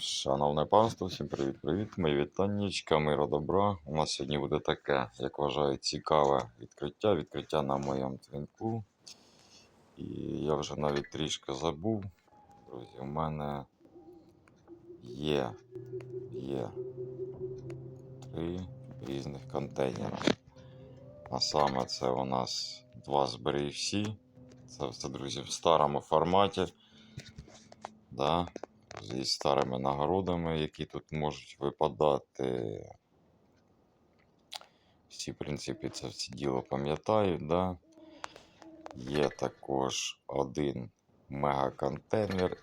Шановне панство, всім привіт-привіт. Мої вітаннячка, миро добра. У нас сьогодні буде таке, як вважаю, цікаве відкриття. Відкриття на моєму твінку. І я вже навіть трішки забув. Друзі, у мене є, є три різних контейнера. А саме це у нас два збери всі. Це все, друзі, в старому форматі. Да, зі старими нагородами, які тут можуть випадати. Всі, в принципі, це всі діло пам'ятають, да? Є також один мегаконтейнер,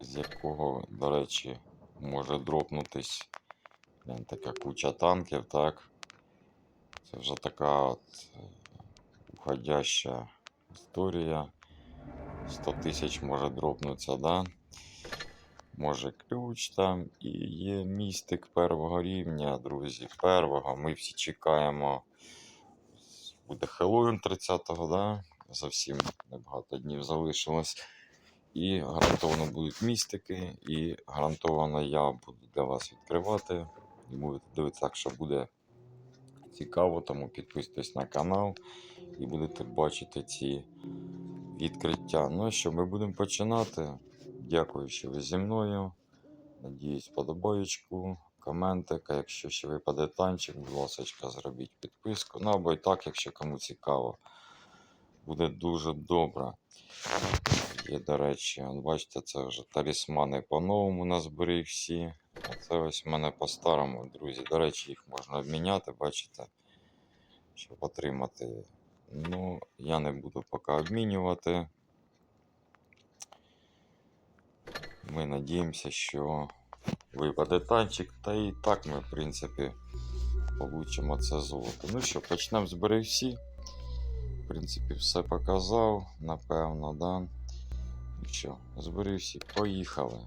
з якого, до речі, може дропнутись така куча танків, так? Це вже така от е, уходяща історія. 100 тисяч може дропнутися, да? Може ключ там і є містик первого рівня, друзі. Первого. Ми всі чекаємо. Буде Хеллоуін 30-го, да? Зовсім небагато днів залишилось. І гарантовано будуть містики, і гарантовано я буду для вас відкривати. І будете дивитися, так що буде цікаво, тому підписуйтесь на канал і будете бачити ці відкриття. Ну що, ми будемо починати. Дякую, що ви зі мною. Надіюсь, подобаєчку, коментик. А якщо ще випаде танчик, будь ласка, зробіть підписку. Ну або і так, якщо кому цікаво. Буде дуже добре. Є, до речі, бачите, це вже талісмани по-новому назбери всі. А це ось в мене по-старому, друзі. До речі, їх можна обміняти, бачите, щоб отримати. Ну, я не буду поки обмінювати. Ми надіємося, що випаде танчик, та і так ми, в принципі, получимо це золото. Ну що, почнемо з всі. В принципі, все показав, напевно, да? Ну що, збери всі, поїхали.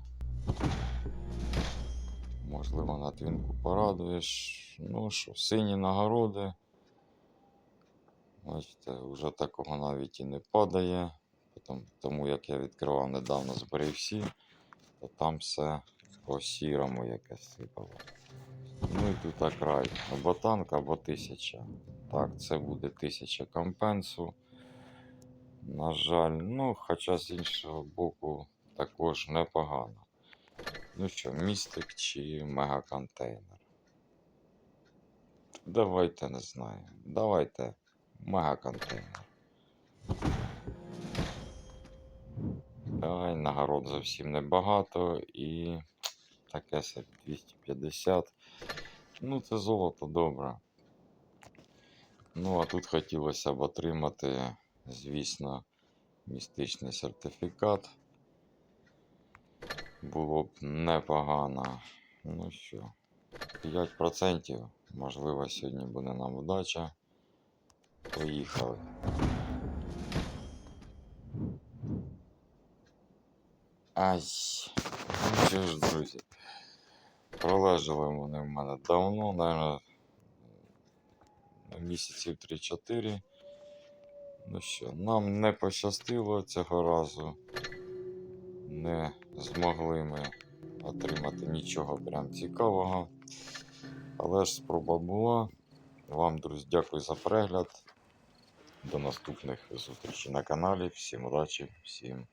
Можливо, на твінку порадуєш. Ну що, сині нагороди. Бачите, вже такого навіть і не падає. Тому, як я відкривав недавно збери всі, то там все по сірому якесь сипало. Ну і тут окрай. Або танк, або тисяча. Так, це буде тисяча компенсу. На жаль, ну, хоча з іншого боку також непогано. Ну що, містик чи мегаконтейнер? Давайте не знаю. Давайте мегаконтейнер. Давай, нагород зовсім небагато і таке собі 250. Ну, це золото добре. Ну, а тут хотілося б отримати, звісно, містичний сертифікат. Було б непогано. Ну що, 5%. Можливо, сьогодні буде нам вдача. Поїхали. Ай, ну що ж, друзі. Пролежали вони в мене давно, наверное, місяців 3-4. Ну що, нам не пощастило цього разу. Не змогли ми отримати нічого прям цікавого. Але ж спроба була. Вам, друзі, дякую за перегляд. До наступних зустрічей на каналі. Всім удачі, всім